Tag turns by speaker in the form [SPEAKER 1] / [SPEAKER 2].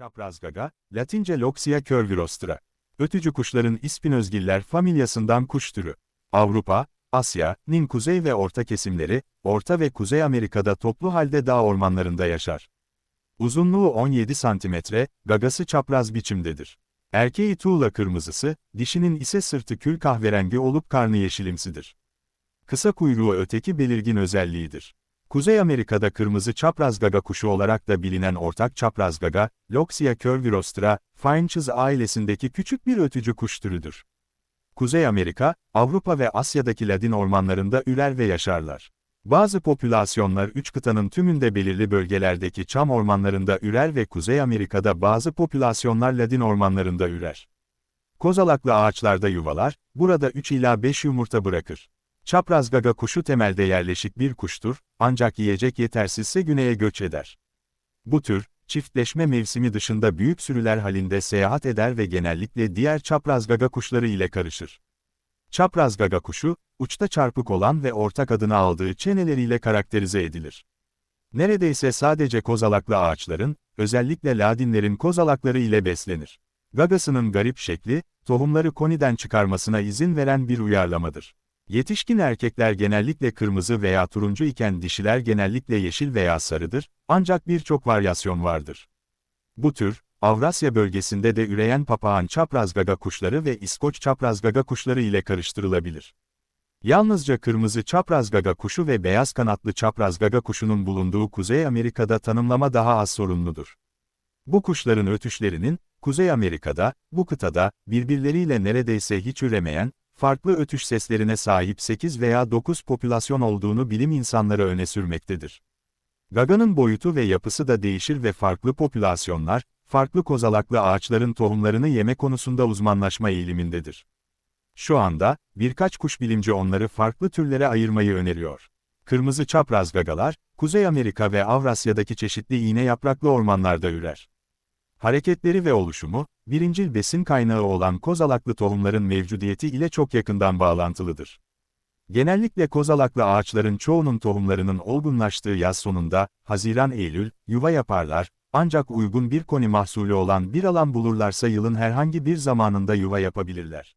[SPEAKER 1] Çaprazgaga, Latince Loxia curvirostra. Ötücü kuşların ispinözgiller familyasından kuş türü. Avrupa, Asya, Nin kuzey ve orta kesimleri, Orta ve Kuzey Amerika'da toplu halde dağ ormanlarında yaşar. Uzunluğu 17 santimetre, gagası çapraz biçimdedir. Erkeği tuğla kırmızısı, dişinin ise sırtı kül kahverengi olup karnı yeşilimsidir. Kısa kuyruğu öteki belirgin özelliğidir. Kuzey Amerika'da kırmızı çapraz gaga kuşu olarak da bilinen ortak çapraz gaga, Loxia curvirostra, Finches ailesindeki küçük bir ötücü kuş türüdür. Kuzey Amerika, Avrupa ve Asya'daki ladin ormanlarında ürer ve yaşarlar. Bazı popülasyonlar üç kıtanın tümünde belirli bölgelerdeki çam ormanlarında ürer ve Kuzey Amerika'da bazı popülasyonlar ladin ormanlarında ürer. Kozalaklı ağaçlarda yuvalar, burada 3 ila 5 yumurta bırakır. Çapraz gaga kuşu temelde yerleşik bir kuştur, ancak yiyecek yetersizse güneye göç eder. Bu tür, çiftleşme mevsimi dışında büyük sürüler halinde seyahat eder ve genellikle diğer çapraz gaga kuşları ile karışır. Çapraz gaga kuşu, uçta çarpık olan ve ortak adını aldığı çeneleriyle karakterize edilir. Neredeyse sadece kozalaklı ağaçların, özellikle ladinlerin kozalakları ile beslenir. Gagasının garip şekli, tohumları koniden çıkarmasına izin veren bir uyarlamadır. Yetişkin erkekler genellikle kırmızı veya turuncu iken dişiler genellikle yeşil veya sarıdır, ancak birçok varyasyon vardır. Bu tür, Avrasya bölgesinde de üreyen papağan çapraz gaga kuşları ve İskoç çapraz gaga kuşları ile karıştırılabilir. Yalnızca kırmızı çapraz gaga kuşu ve beyaz kanatlı çapraz gaga kuşunun bulunduğu Kuzey Amerika'da tanımlama daha az sorunludur. Bu kuşların ötüşlerinin, Kuzey Amerika'da, bu kıtada, birbirleriyle neredeyse hiç üremeyen, farklı ötüş seslerine sahip 8 veya 9 popülasyon olduğunu bilim insanları öne sürmektedir. Gaganın boyutu ve yapısı da değişir ve farklı popülasyonlar, farklı kozalaklı ağaçların tohumlarını yeme konusunda uzmanlaşma eğilimindedir. Şu anda, birkaç kuş bilimci onları farklı türlere ayırmayı öneriyor. Kırmızı çapraz gagalar, Kuzey Amerika ve Avrasya'daki çeşitli iğne yapraklı ormanlarda ürer. Hareketleri ve oluşumu, birincil besin kaynağı olan kozalaklı tohumların mevcudiyeti ile çok yakından bağlantılıdır. Genellikle kozalaklı ağaçların çoğunun tohumlarının olgunlaştığı yaz sonunda, Haziran-Eylül, yuva yaparlar, ancak uygun bir koni mahsulü olan bir alan bulurlarsa yılın herhangi bir zamanında yuva yapabilirler.